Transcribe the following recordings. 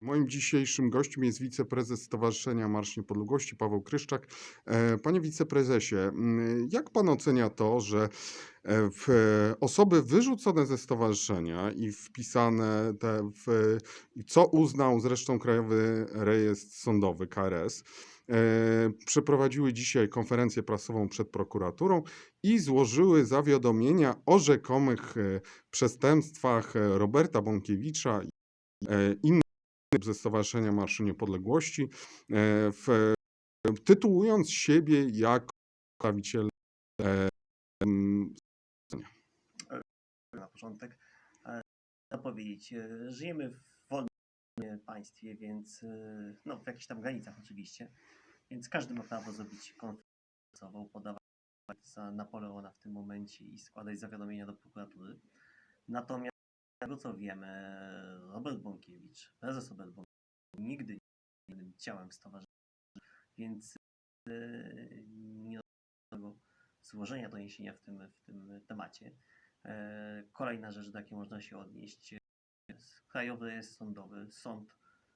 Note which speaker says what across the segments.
Speaker 1: Moim dzisiejszym gościem jest wiceprezes Stowarzyszenia Marsz Niepodległości Paweł Kryszczak. E, Panie wiceprezesie, jak pan ocenia to, że e, osoby wyrzucone ze stowarzyszenia i wpisane te w, co uznał zresztą Krajowy Rejestr Sądowy KRS, e, przeprowadziły dzisiaj konferencję prasową przed prokuraturą i złożyły zawiadomienia o rzekomych przestępstwach Roberta Bąkiewicza i innych ze Stowarzyszenia Marszu Niepodległości, e, w, tytułując siebie jako przedstawiciel e,
Speaker 2: na początek e, chcę powiedzieć, e, żyjemy w wolnym państwie, więc no, w jakichś tam granicach oczywiście, więc każdy ma prawo zrobić konferencję, podawać za Napoleona w tym momencie i składać zawiadomienia do prokuratury. Natomiast tego co wiemy, Robert Bąkiewicz, prezes Robert Bąkiewicz, nigdy nie był jednym ciałem stowarzyszenia, więc e, nie do złożenia doniesienia w tym, w tym temacie. E, Kolejna rzecz, do jakiej można się odnieść. e, Krajowy Rejestr Sądowy, sąd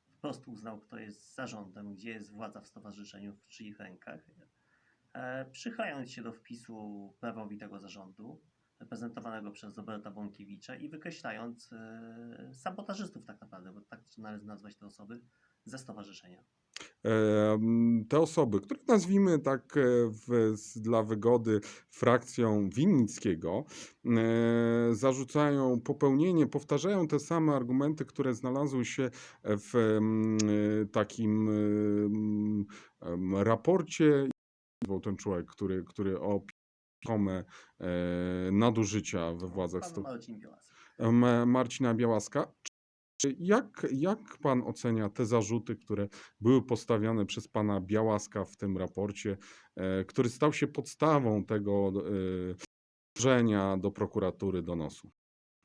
Speaker 2: wprost uznał, kto jest zarządem, gdzie jest władza w stowarzyszeniu, w czyich rękach. Przychylając się do wpisu prawowitego zarządu, reprezentowanego przez Roberta Bąkiewicza i wykreślając e, sabotażystów tak naprawdę, bo tak należy nazwać te osoby, ze stowarzyszenia.
Speaker 1: e, te osoby, które nazwijmy tak e, w, dla wygody frakcją Winnickiego, zarzucają popełnienie, powtarzają te same argumenty, które znalazły się w takim raporcie. Ten człowiek, który, który o rzekome e, nadużycia we władzach
Speaker 2: Pan
Speaker 1: sto-
Speaker 2: Marcin Białas.
Speaker 1: Ma- Marcina Białaska. Jak, jak pan ocenia te zarzuty, które były postawione przez pana Białaska w tym raporcie, e, który stał się podstawą tego e, złożenia do prokuratury donosu?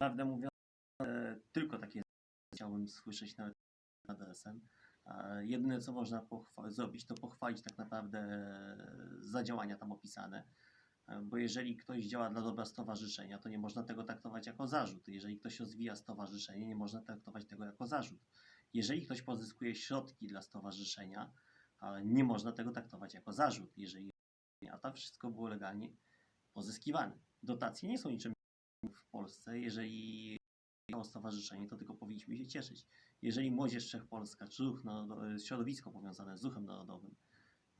Speaker 2: Prawdę mówiąc, e, tylko takie chciałbym słyszeć nawet nad adresem. E, Jedyne, co można zrobić, to pochwalić tak naprawdę e, za działania tam opisane. E, Bo jeżeli ktoś działa dla dobra stowarzyszenia, to nie można tego traktować jako zarzut. Jeżeli ktoś rozwija stowarzyszenie, nie można traktować tego jako zarzut. Jeżeli ktoś pozyskuje środki dla stowarzyszenia, e, nie można tego traktować jako zarzut. Jeżeli a tam wszystko było legalnie pozyskiwane. Dotacje nie są niczym w Polsce, jeżeli o stowarzyszenie, to tylko powinniśmy się cieszyć. Jeżeli Młodzież Wszechpolska, czy ruch środowisko powiązane z ruchem narodowym,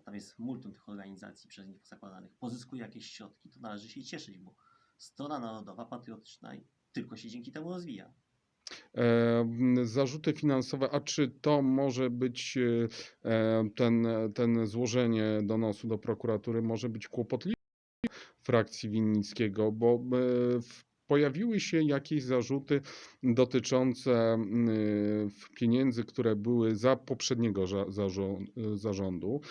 Speaker 2: tam jest multum tych organizacji przez nich zakładanych, pozyskuje jakieś środki, to należy się cieszyć, bo strona narodowa, patriotyczna tylko się dzięki temu rozwija.
Speaker 1: E, Zarzuty finansowe, a czy to może być e, e, ten, ten złożenie donosu do prokuratury może być kłopotliwe frakcji Winnickiego, bo w- pojawiły się jakieś zarzuty dotyczące mm, w- pieniędzy, które były za poprzedniego zarzo- zarządu,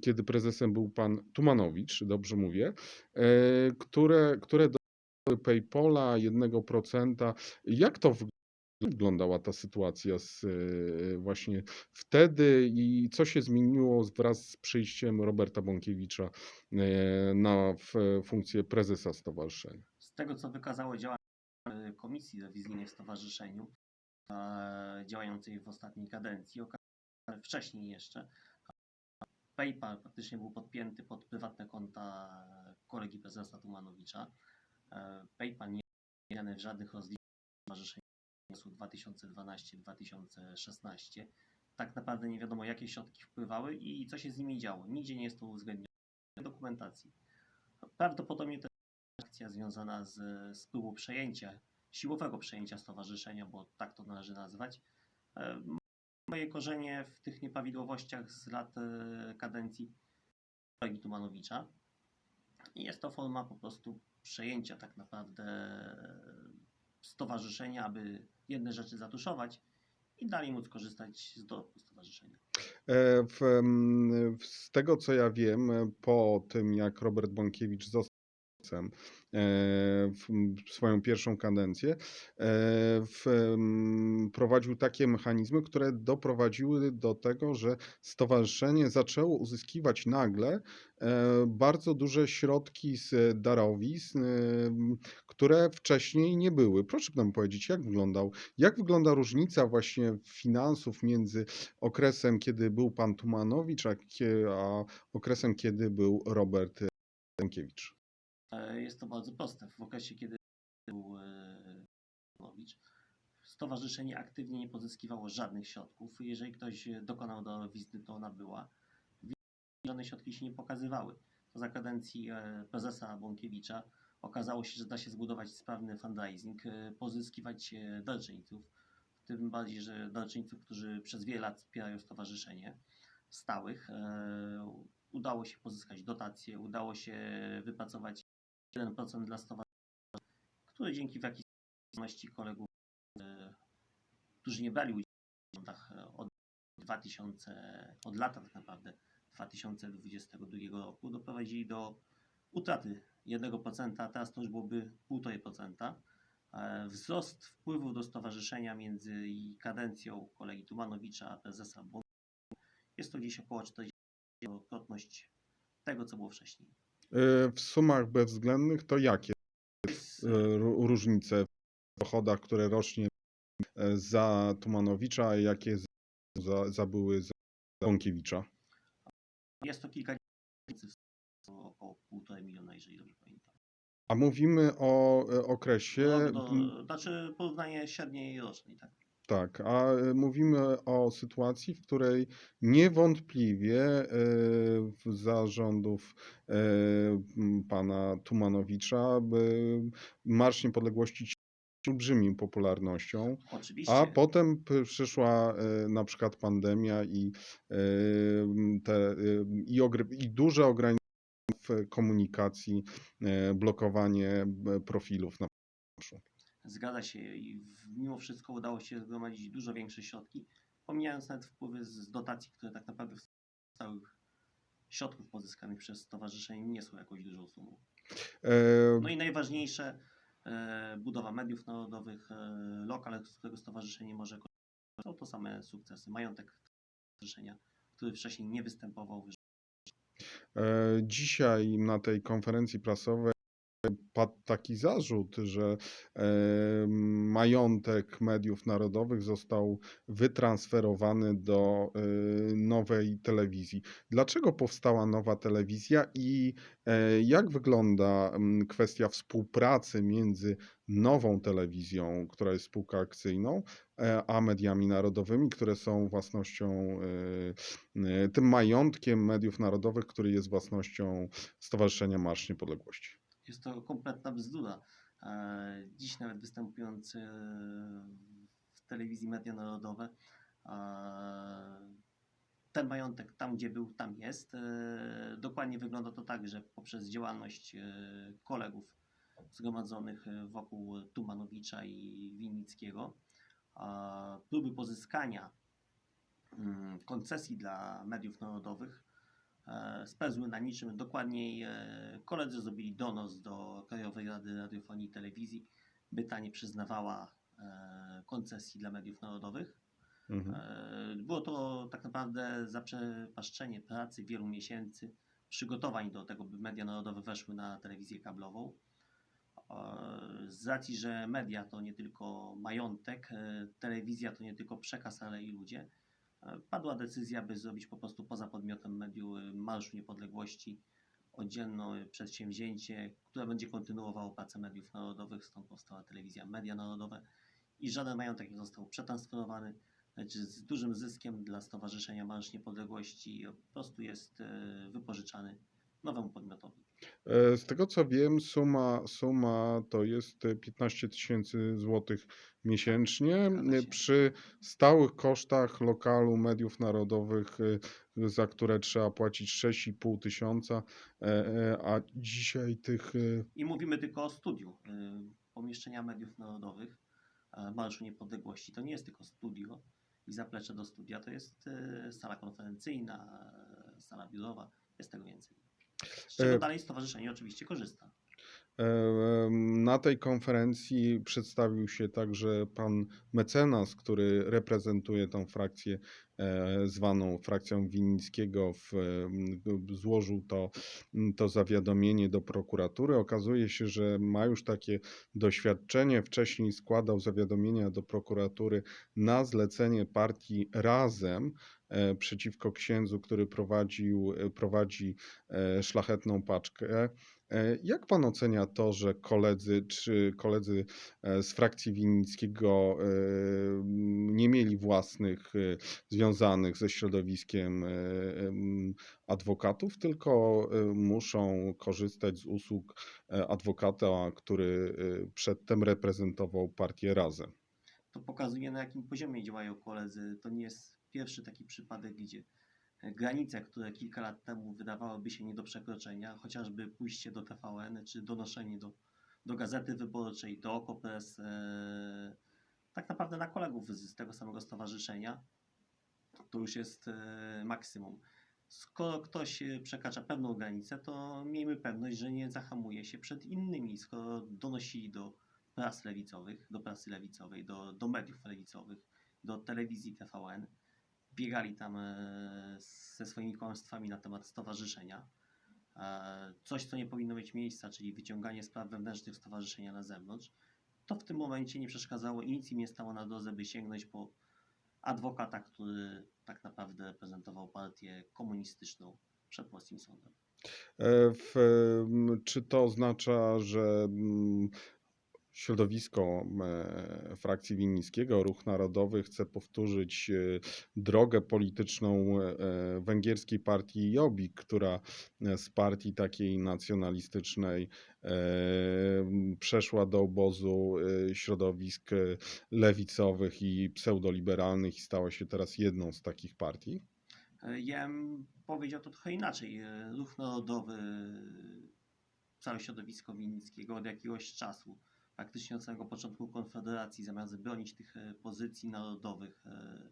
Speaker 1: kiedy prezesem był pan Tumanowicz, dobrze mówię, e, które, które do PayPola 1%. Jak to wygląda? wyglądała ta sytuacja z, właśnie wtedy i co się zmieniło wraz z przyjściem Roberta Bąkiewicza na funkcję prezesa stowarzyszenia?
Speaker 2: Tego, co wykazało działanie e, Komisji Rewizyjnej w Stowarzyszeniu, e, działającej w ostatniej kadencji, okazało wcześniej jeszcze, PayPal praktycznie był podpięty pod prywatne konta kolegi prezesa Tumanowicza. E, PayPal nie jest w żadnych rozliczeniach stowarzyszenia 2012-2016. Tak naprawdę nie wiadomo, jakie środki wpływały i co się z nimi działo. Nigdzie nie jest to uwzględnione w dokumentacji. Prawdopodobnie jest akcja związana z, z próbą przejęcia, siłowego przejęcia stowarzyszenia, bo tak to należy nazwać. E, Moje korzenie w tych nieprawidłowościach z lat e, kadencji kolegi Tumanowicza. Jest to forma po prostu przejęcia tak naprawdę stowarzyszenia, aby jedne rzeczy zatuszować i dalej móc korzystać z dorobku stowarzyszenia.
Speaker 1: E, z tego co ja wiem, e, po tym jak Robert Bąkiewicz został e, w swoją pierwszą kadencję, e, w, prowadził takie mechanizmy, które doprowadziły do tego, że stowarzyszenie zaczęło uzyskiwać nagle e, bardzo duże środki z darowizn, em, które wcześniej nie były. Proszę nam powiedzieć, jak wyglądał, jak wygląda różnica właśnie finansów między okresem, kiedy był pan Tumanowicz, a, a okresem, kiedy był Robert Rękiewicz?
Speaker 2: E, Jest to bardzo proste. W okresie, kiedy był e, Nowicz, stowarzyszenie aktywnie nie pozyskiwało żadnych środków. Jeżeli ktoś dokonał darowizny, to ona była. Żadne środki się nie pokazywały. To za kadencji e, prezesa Bąkiewicza okazało się, że da się zbudować sprawny fundraising, pozyskiwać darczyńców. Tym bardziej, że darczyńców, którzy przez wiele lat wspierają stowarzyszenie, stałych. Udało się pozyskać dotacje, udało się wypracować 1% dla stowarzyszenia, które dzięki w jakiejś części kolegów, e, którzy nie brali udziału w rządach e, od 2000, od lata tak naprawdę 2022 roku doprowadzili do utraty 1%, a teraz to już byłoby 1,5%. E, Wzrost wpływów do stowarzyszenia między kadencją kolegi Tumanowicza a prezesa Bąk jest to gdzieś około 40-krotność tego, co było wcześniej.
Speaker 1: E, W sumach bezwzględnych to jakie e, ró- różnice w dochodach, które rocznie e, za Tumanowicza, a jakie za, za, były za Bąkiewicza?
Speaker 2: Jest to kilka około 1,5 miliona, jeżeli dobrze pamiętam.
Speaker 1: A mówimy o okresie.
Speaker 2: No, to, znaczy porównanie średniej rocznej, tak.
Speaker 1: Tak, a e, mówimy o sytuacji, w której niewątpliwie w- za rządów m, pana Tumanowicza Marsz Niepodległości olbrzymim popularnością,
Speaker 2: Oczywiście.
Speaker 1: a potem przyszła na przykład pandemia i, te, i, i duże ograniczenia w komunikacji, blokowanie profilów na marszu.
Speaker 2: Zgadza się i w- mimo wszystko udało się zgromadzić dużo większe środki, pomijając nawet wpływy z dotacji, które tak naprawdę z całych środków pozyskanych przez stowarzyszenie nie są jakąś dużą sumą. No i najważniejsze, e, budowa mediów narodowych, e, lokal, z którego stowarzyszenie może korzystać. Są to same sukcesy. Majątek stowarzyszenia, który wcześniej nie występował w
Speaker 1: E, Dzisiaj na tej konferencji prasowej padł taki zarzut, że majątek mediów narodowych został wytransferowany do e, nowej telewizji. Dlaczego powstała nowa telewizja i e, jak wygląda kwestia współpracy między nową telewizją, która jest spółką akcyjną, e, a mediami narodowymi, które są własnością, tym majątkiem mediów narodowych, który jest własnością Stowarzyszenia Marsz Niepodległości.
Speaker 2: Jest to kompletna bzdura. E, Dziś nawet występując e, w telewizji Media Narodowe, e, ten majątek tam, gdzie był, tam jest. E, Dokładnie wygląda to tak, że poprzez działalność kolegów zgromadzonych wokół Tumanowicza i Winnickiego, próby pozyskania mm, koncesji dla mediów narodowych spełzły na niczym. Dokładniej e, koledzy zrobili donos do Krajowej Rady Radiofonii i Telewizji, by ta nie przyznawała e, koncesji dla mediów narodowych.
Speaker 1: Mhm.
Speaker 2: E, Było to tak naprawdę zaprzepaszczenie pracy wielu miesięcy, przygotowań do tego, by media narodowe weszły na telewizję kablową. E, Z racji, że media to nie tylko majątek, e, telewizja to nie tylko przekaz, ale i ludzie, e, padła decyzja, by zrobić po prostu poza podmiotem mediów e, Marszu Niepodległości oddzielne przedsięwzięcie, które będzie kontynuowało pracę mediów narodowych, stąd powstała telewizja Media Narodowe i żaden majątek nie został przetransferowany, lecz z dużym zyskiem dla Stowarzyszenia Marsz Niepodległości po prostu jest e, wypożyczany nowemu podmiotowi.
Speaker 1: E, Z tego co wiem, suma, suma to jest e, 15 tysięcy złotych miesięcznie. E. Przy stałych kosztach lokalu mediów narodowych, e, za które trzeba płacić 6,5 tysiąca, e, e, a dzisiaj tych. e,
Speaker 2: I mówimy tylko o studiu. Pomieszczenia mediów narodowych e, Marszu Niepodległości. To nie jest tylko studio i zaplecze do studia, to jest sala konferencyjna, e, sala biurowa, jest tego więcej. Z czego
Speaker 1: E,
Speaker 2: dalej stowarzyszenie oczywiście korzysta.
Speaker 1: Em, Na tej konferencji przedstawił się także pan mecenas, który reprezentuje tą frakcję e, zwaną frakcją Winnickiego. W, złożył to, to zawiadomienie do prokuratury. Okazuje się, że ma już takie doświadczenie. Wcześniej składał zawiadomienia do prokuratury na zlecenie partii Razem e, przeciwko księdzu, który prowadził, prowadzi e, szlachetną paczkę. E, Jak pan ocenia to, że koledzy czy koledzy e, z frakcji Winnickiego e, nie mieli własnych e, związanych ze środowiskiem e, adwokatów, tylko e, muszą korzystać z usług e, adwokata, który przedtem reprezentował partię Razem?
Speaker 2: To pokazuje na jakim poziomie działają koledzy. To nie jest pierwszy taki przypadek, gdzie granice, które kilka lat temu wydawałyby się nie do przekroczenia, chociażby pójście do TVN czy donoszenie do, do Gazety Wyborczej, do OKO.press, e, tak naprawdę na kolegów z tego samego stowarzyszenia, to już jest e, maksimum. Skoro ktoś e, przekracza pewną granicę, to miejmy pewność, że nie zahamuje się przed innymi, skoro donosili do pras lewicowych, do prasy lewicowej, do, do mediów lewicowych, do telewizji TVN, biegali tam e, ze swoimi kłamstwami na temat stowarzyszenia. Coś, co nie powinno mieć miejsca, czyli wyciąganie spraw wewnętrznych stowarzyszenia na zewnątrz, to w tym momencie nie przeszkadzało i nic im nie stało na drodze, by sięgnąć po adwokata, który tak naprawdę reprezentował partię komunistyczną przed polskim sądem.
Speaker 1: E, W, czy to oznacza, że środowisko e, frakcji Winnickiego, Ruch Narodowy chce powtórzyć e, drogę polityczną e, węgierskiej partii Jobbik, która z partii takiej nacjonalistycznej przeszła do obozu środowisk lewicowych i pseudoliberalnych i stała się teraz jedną z takich partii?
Speaker 2: Ja bym powiedział to trochę inaczej. Ruch Narodowy, całe środowisko Winnickiego od jakiegoś czasu, praktycznie od samego początku Konfederacji, zamiast bronić tych e, pozycji narodowych, e,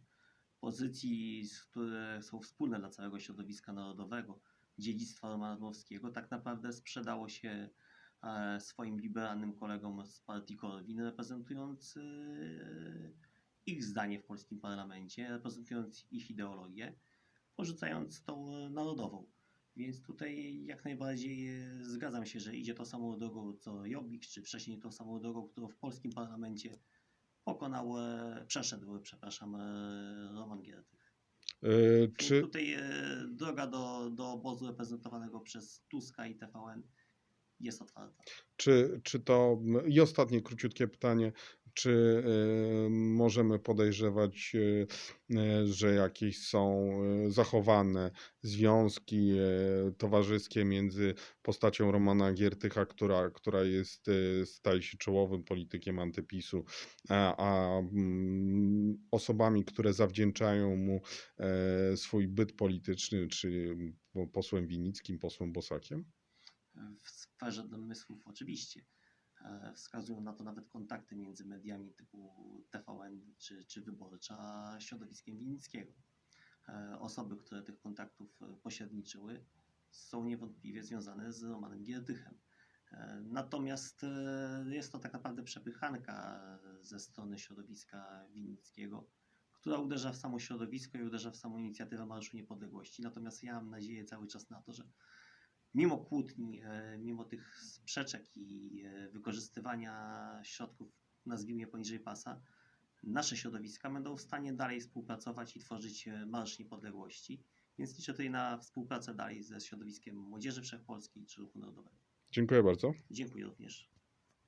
Speaker 2: pozycji, które są wspólne dla całego środowiska narodowego, dziedzictwa Romana Dmowskiego, tak naprawdę sprzedało się e, swoim liberalnym kolegom z partii Korwin, reprezentując ich zdanie w polskim parlamencie, reprezentując ich ideologię porzucając tą narodową. Więc tutaj jak najbardziej e, zgadzam się, że idzie tą samą drogą co Jobbik, czy wcześniej tą samą drogą, którą w polskim parlamencie pokonał, e, przeszedł, przepraszam, e, Roman Giertych. Więc
Speaker 1: Czy,
Speaker 2: tutaj droga do, do obozu reprezentowanego przez Tuska i TVN jest otwarta.
Speaker 1: Czy, czy to. I ostatnie króciutkie pytanie. Czy e, możemy podejrzewać, e, e, że jakieś są zachowane związki towarzyskie między postacią Romana Giertycha, która, która jest, staje się czołowym politykiem antypisu, a, a mm, osobami, które zawdzięczają mu e, swój byt polityczny, czy posłem Winnickim, posłem Bosakiem?
Speaker 2: W sferze domysłów oczywiście. E, Wskazują na to nawet kontakty między mediami typu TVN czy, czy Wyborcza, a środowiskiem Winnickiego. E, Osoby, które tych kontaktów e, pośredniczyły, są niewątpliwie związane z Romanem Gierdychem. Natomiast jest to tak naprawdę przepychanka ze strony środowiska Winnickiego, która uderza w samo środowisko i uderza w samą inicjatywę Marszu Niepodległości. Natomiast ja mam nadzieję cały czas na to, że mimo kłótni, e, mimo tych sprzeczek i e, wykorzystywania środków, nazwijmy je poniżej pasa, nasze środowiska będą w stanie dalej współpracować i tworzyć e, Marsz Niepodległości. Więc liczę tutaj na współpracę dalej ze środowiskiem Młodzieży Wszechpolskiej czy Ruchu Narodowego.
Speaker 1: Dziękuję bardzo.
Speaker 2: Dziękuję również.